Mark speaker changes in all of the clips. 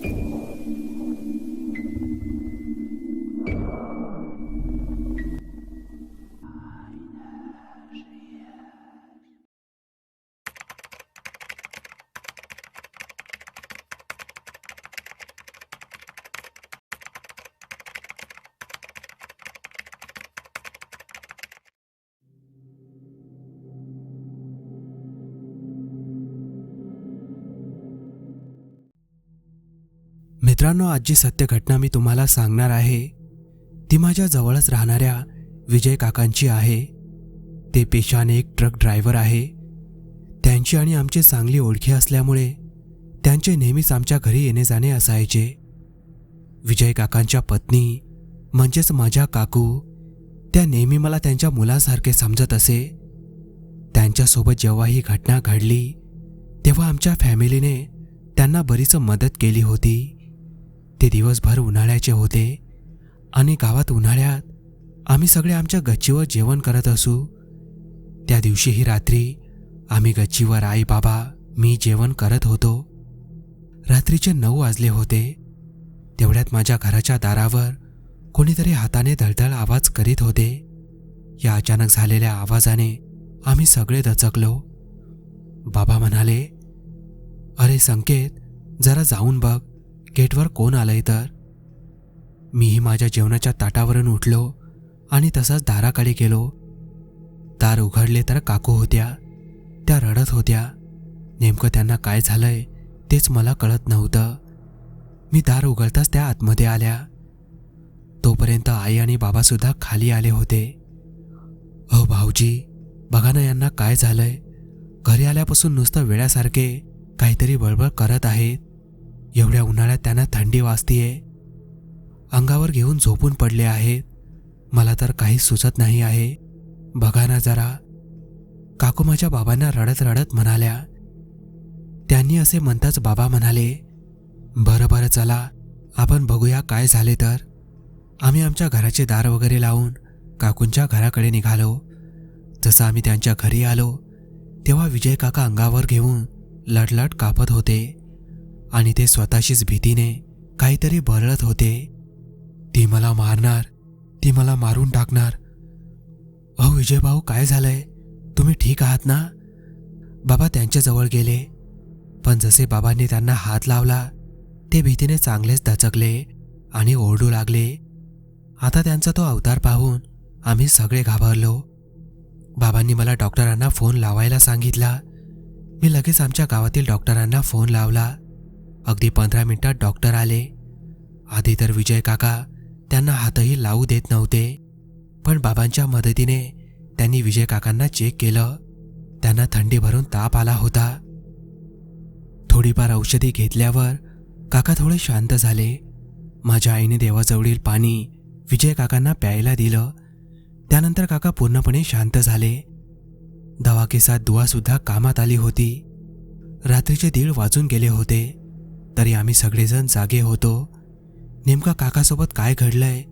Speaker 1: thank you. मित्रांनो आजची सत्य घटना मी तुम्हाला सांगणार आहे ती माझ्या जवळच राहणाऱ्या विजय काकांची आहे. ते पेशाने एक ट्रक ड्रायव्हर आहे. त्यांची आणि आमची चांगली ओळखी असल्यामुळे त्यांचे नेहमीच आमच्या घरी येणे जाणे असायचे. विजय काकांच्या पत्नी म्हणजेच माझ्या काकू त्या नेहमी मला त्यांच्या मुलासारखे समजत असे. त्यांच्यासोबत जेव्हा ही घटना घडली तेव्हा आमच्या फॅमिलीने त्यांना बरीच मदत केली होती. ते दिवसभर उन्हाळ्याचे होते आणि गावात उन्हाळ्यात आम्ही सगळे आमच्या गच्चीवर जेवण करत असू. त्या दिवशीही रात्री आम्ही गच्चीवर आई बाबा मी जेवण करत होतो. रात्रीचे नऊ वाजले होते. तेवढ्यात माझ्या घराच्या दारावर कोणीतरी हाताने धडधड आवाज करीत होते. या अचानक झालेल्या आवाजाने आम्ही सगळे दचकलो. बाबा म्हणाले अरे संकेत जरा जाऊन बघ. गेटवर कोण आलंय तर? मीही माझ्या जेवणाच्या ताटावरून उठलो आणि तसाच दाराकडे गेलो. दार उघडले तर काकू होत्या त्या रडत होत्या. नेमकं त्यांना काय झालंय तेच मला कळत नव्हतं. मी दार उघडताच त्या आतमध्ये आल्या. तोपर्यंत आई आणि बाबासुद्धा खाली आले होते. अहो भाऊजी बघा ना यांना काय झालंय. घरी आल्यापासून नुसतं वेळासारखे काहीतरी बळबळ करत आहेत. एवढ्या उन्हाळ्यात त्यांना थंडी वाजतीये. अंगावर घेऊन झोपून पडले आहेत. मला तर काही सुचत नाही आहे. बघा ना जरा. काकू माझ्या बाबांना रडत रडत म्हणाल्या. त्यांनी असे म्हणताच बाबा म्हणाले बरं बरं चला. आपण बघूया काय झाले तर. आम्ही आमच्या घराचे दार वगैरे लावून काकूंच्या घराकडे निघालो. जसं आम्ही त्यांच्या घरी आलो तेव्हा विजय काका अंगावर घेऊन लटलट कापत होते. आणि ते स्वतःशीच भीतीने काहीतरी बरळत होते. ती मला मारणार ती मला मारून टाकणार. अहो विजय भाऊ काय झालंय? तुम्ही ठीक आहात ना? बाबा त्यांच्याजवळ गेले. पण जसे बाबांनी त्यांना हात लावला ते भीतीने चांगलेच दचकले आणि ओरडू लागले. आता त्यांचा तो अवतार पाहून आम्ही सगळे घाबरलो. बाबांनी मला डॉक्टरांना फोन लावायला सांगितला. मी लगेच आमच्या गावातील डॉक्टरांना फोन लावला. अगदी पंधरा मिनिटात डॉक्टर आले. आधी तर विजय काका त्यांना हातही लावू देत नव्हते. पण बाबांच्या मदतीने त्यांनी विजय काकांना चेक केलं. त्यांना थंडी भरून ताप आला होता. थोडीफार औषधी घेतल्यावर काका थोडे शांत झाले. माझ्या आईने देवाजवळील पाणी विजय काकांना प्यायला दिलं. त्यानंतर काका पूर्णपणे शांत झाले. दवाकेसात दुवासुद्धा कामात आली होती. रात्रीचे दीड वाजून गेले होते. तरी आम्ही सगळेजण जागे होतो. नेमका काकासोबत काय घडलंय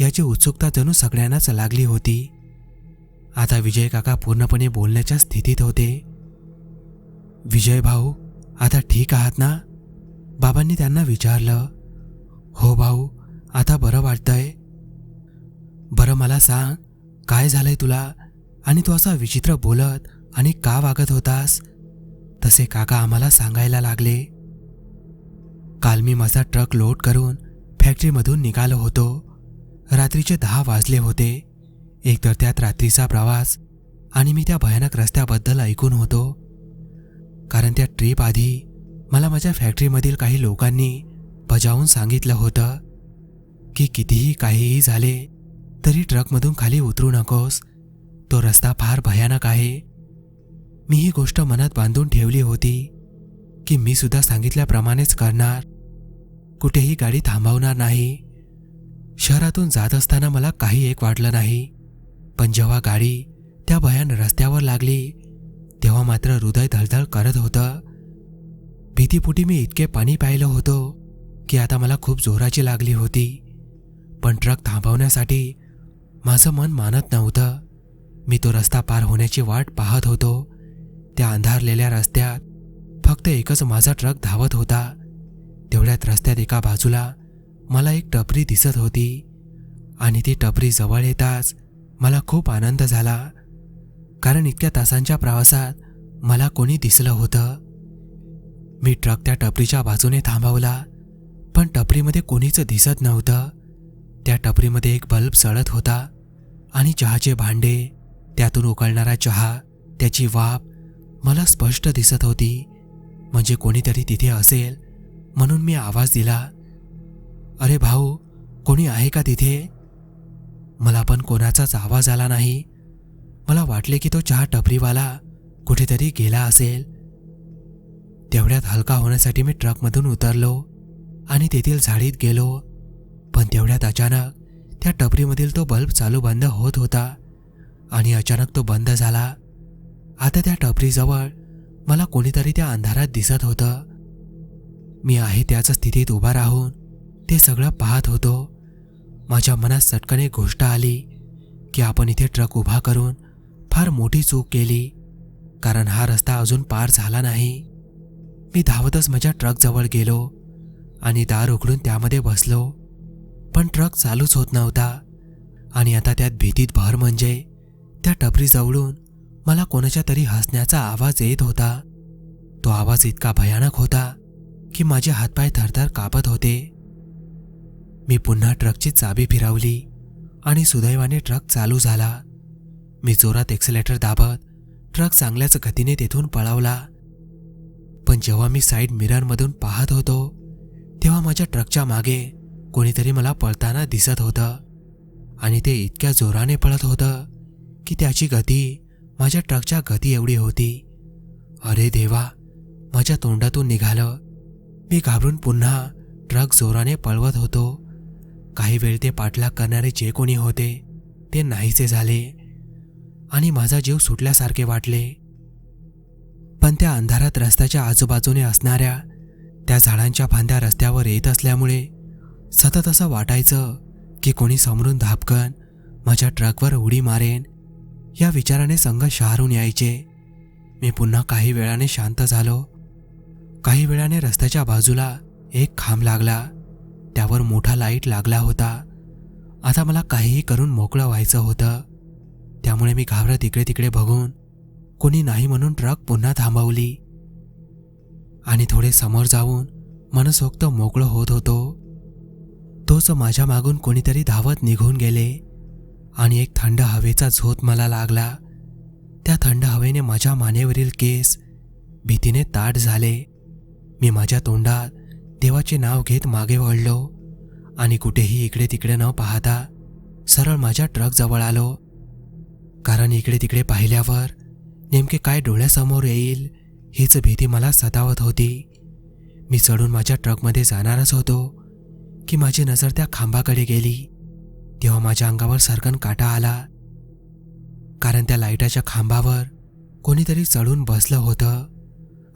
Speaker 1: याची उत्सुकता जणू सगळ्यांनाच लागली होती. आता विजय काका पूर्णपणे बोलण्याच्या स्थितीत होते. विजय भाऊ आता ठीक आहात ना? बाबांनी त्यांना विचारलं. हो भाऊ आता बरं वाटतंय. बरं मला सांग काय झालंय तुला? आणि तू असा विचित्र बोलत आणि का वागत होतास? तसे काका आम्हाला सांगायला लागले. काल मी माझा ट्रक लोड करून फॅक्टरीमधून निघालो होतो. रात्रीचे दहा वाजले होते. एकतर त्यात रात्रीचा प्रवास आणि मी त्या भयानक रस्त्याबद्दल ऐकून होतो. कारण त्या ट्रीप आधी मला माझ्या फॅक्टरीमधील काही लोकांनी बजावून सांगितलं होतं की कितीही काहीही झाले तरी ट्रकमधून खाली उतरू नकोस. तो रस्ता फार भयानक आहे. मी ही गोष्ट मनात बांधून ठेवली होती की मी सुद्धा सांगितल्याप्रमाणेच करणार. कुठेही गाडी थांबवणार नाही. शहरातून जात असताना मला काही एक वाटलं नाही. पण जेव्हा गाडी त्या भयान रस्त्यावर लागली तेव्हा मात्र हृदय धळधळ करत होतं. भीतीपुटी मी इतके पाणी पाहिलं होतो की आता मला खूप जोराची लागली होती. पण ट्रक थांबवण्यासाठी माझं मन मानत नव्हतं. मी तो रस्ता पार होण्याची वाट पाहत होतो. त्या अंधारलेल्या रस्त्यात फक्त एकच माझा ट्रक धावत होता. तेवढ्यात रस्त्यात एका बाजूला मला एक टपरी दिसत होती. आणि ती टपरी जवळ येताच मला खूप आनंद झाला. कारण इतक्या तासांच्या प्रवासात मला कोणी दिसलं होतं. मी ट्रक त्या टपरीच्या बाजूने थांबवला पण टपरीमध्ये कोणीच दिसत नव्हतं. त्या टपरीमध्ये एक बल्ब सळत होता आणि चहाचे भांडे त्यातून उकळणारा चहा त्याची वाफ मला स्पष्ट दिसत होती. म्हणजे कोणीतरी तिथे असेल म्हणून मी आवाज दिला अरे भाऊ कोणी आहे का तिथे? मला पण कोणाचाच आवाज आला नाही. मला वाटले की तो चहा टपरीवाला कुठेतरी गेला असेल. तेवढ्यात हलका होण्यासाठी मी ट्रकमधून उतरलो आणि तेथील झाडीत गेलो. पण तेवढ्यात अचानक त्या टपरीमधील तो बल्ब चालू बंद होत होता आणि अचानक तो बंद झाला. आता त्या टपरीजवळ मला कोणीतरी त्या अंधारात दिसत होतं. मी आहे त्याच स्थितीत उभा राहून ते सगळं पाहत होतो. माझ्या मनात सटकन एक गोष्ट आली की आपण इथे ट्रक उभा करून फार मोठी चूक केली कारण हा रस्ता अजून पार झाला नाही. मी धावतच माझ्या ट्रकजवळ गेलो आणि दार उघडून त्यामध्ये बसलो. पण ट्रक चालूच होत नव्हता आणि आता त्यात भीतीत भर म्हणजे त्या टपरीजवळून मला कोणाच्या तरी हसण्याचा आवाज येत होता. तो आवाज इतका भयानक होता की माझे हातपाय थरथर कापत होते. मी पुन्हा ट्रकची चाबी फिरवली आणि सुदैवाने ट्रक चालू झाला. मी जोरात एक्सिलेटर दाबत ट्रक चांगल्याच गतीने तेथून पळवला. पण जेव्हा मी साईड मिररमधून पाहत होतो तेव्हा माझ्या ट्रकच्या मागे कोणीतरी मला पळताना दिसत होतं आणि ते इतक्या जोराने पळत होतं की त्याची गती माझ्या ट्रकच्या गती एवढी होती. अरे देवा माझ्या तोंडातून निघालं. मी घाबरून पुन्हा ट्रक जोराने पळवत होतो. काही वेळ ते पाठलाग करणारे जे कोणी होते ते नाहीसे झाले आणि माझा जीव सुटल्यासारखे वाटले. पण त्या अंधारात रस्त्याच्या आजूबाजूने असणाऱ्या त्या झाडांच्या फांद्या रस्त्यावर येत असल्यामुळे सतत असं वाटायचं की कोणी समरून धापकन माझ्या ट्रकवर उडी मारेन या विचाराने संघ शहारून यायचे. मी पुन्हा काही वेळाने शांत झालो. काही वेळाने रस्त्याच्या बाजूला एक खांब लागला. त्यावर मोठा लाइट लागला होता. आता मला काहीही करून मोकळं व्हायचं होतं. त्यामुळे मी घाबरत इकडे तिकडे बघून कोणी नाही म्हणून ट्रक पुन्हा थांबवली. आणि थोडे समोर जाऊन मनसोक्त मोकळं होत होतो. तोच माझ्या मागून कोणीतरी धावत निघून गेले. आणि एक थंड हवेचा झोत मला लागला. त्या थंड हवेने माझ्या मानेवरील केस भीतीने ताट झाले. मी माझ्या तोंडात देवाचे नाव घेत मागे वळलो आणि कुठेही इकडे तिकडे न पाहता सरळ माझ्या ट्रकजवळ आलो. कारण इकडे तिकडे पाहिल्यावर नेमके काय डोळ्यासमोर येईल हीच भीती मला सतावत होती. मी चढून माझ्या ट्रकमध्ये जाणारच होतो की माझी नजर त्या खांबाकडे गेली. तेव्हा माझ्या अंगावर सरकन काटा आला. कारण त्या लाईटाच्या खांबावर कोणीतरी चढून बसलं होतं.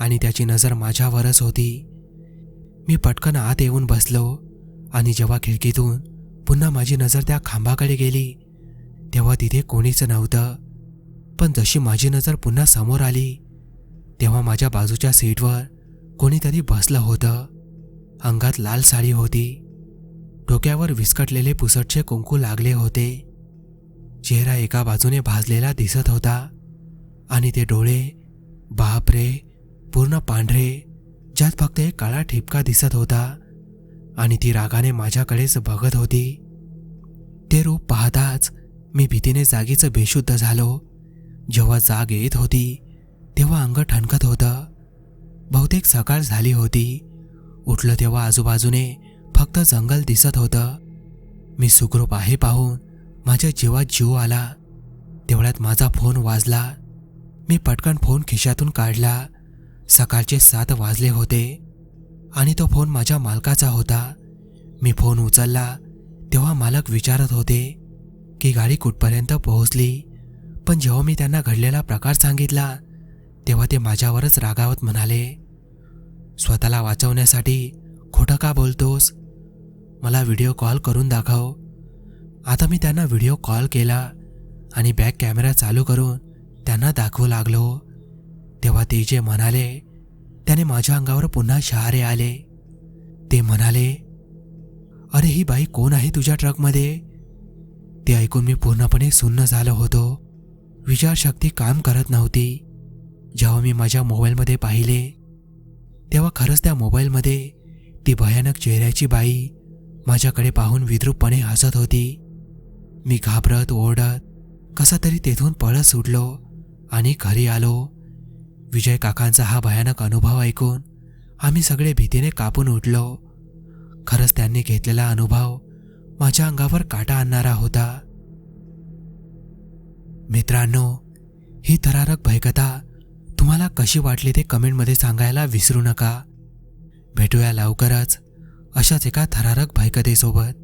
Speaker 1: आणि त्याची नजर माझ्यावरच होती. मी पटकन आत येऊन बसलो आणि जेव्हा खिडकीतून पुन्हा माझी नजर त्या खांबाकडे गेली तेव्हा तिथे कोणीच नव्हतं. पण जशी माझी नजर पुन्हा समोर आली तेव्हा माझ्या बाजूच्या सीटवर कोणीतरी बसलं होतं. अंगात लाल साडी होती. डोक्यावर विस्कटलेले पुसटचे कुंकू लागले होते. चेहरा एका बाजूने भाजलेला दिसत होता आणि ते डोळे बाप रे पूर्ण पांढरे ज्यात फक्त एक काळा ठिपका दिसत होता आणि ती रागाने माझ्याकडेच बघत होती. ते रूप पाहताच मी भीतीने जागीच बेशुद्ध झालो. जेव्हा जाग येत होती तेव्हा अंग ठणकत होतं. बहुतेक सकाळ झाली होती. उठलं तेव्हा आजूबाजूने फक्त जंगल दिसत होतं. मी सुखरूप आहे पाहून माझ्या जीवात जीव आला. तेवढ्यात माझा फोन वाजला. मी पटकन फोन खिशातून काढला. सकाळचे सात वाजले होते आणि तो फोन माझ्या मालकाचा होता. मी फोन उचलला तेव्हा मालक विचारत होते की गाडी कुठपर्यंत पोहोचली. पण जेव्हा मी त्यांना घडलेला प्रकार सांगितला तेव्हा ते माझ्यावरच रागावत म्हणाले स्वतःला वाचवण्यासाठी खोटं का बोलतोस? मला व्हिडिओ कॉल करून दाखव. आता मी त्यांना व्हिडिओ कॉल केला आणि बॅक कॅमेरा चालू करून त्यांना दाखवू लागलो. तेव्हा ते जे म्हणाले त्याने माझ्या अंगावर पुन्हा शहारे आले. ते म्हणाले अरे ही बाई कोण आहे तुझ्या ट्रकमध्ये? ते ऐकून मी पूर्णपणे सुन्न झालो होतो. विचारशक्ती काम करत नव्हती. जेव्हा मी माझ्या मोबाईलमध्ये पाहिले तेव्हा खरंच त्या मोबाईलमध्ये ती भयानक चेहऱ्याची बाई माझ्याकडे पाहून विद्रूपपणे हसत होती. मी घाबरत ओरडत कसा तरी तेथून पळत सुटलो आणि घरी आलो. विजय काकांचा हा भयानक अनुभव ऐकून आम्ही सगळे भीतीने कापून उठलो. खरंच त्यांनी घेतलेला अनुभव माझ्या अंगावर काटा आणणारा होता. मित्रांनो ही थरारक भयकथा तुम्हाला कशी वाटली ते कमेंटमध्ये सांगायला विसरू नका. भेटूया लवकरच अशाच एका थरारक भयकथेसोबत.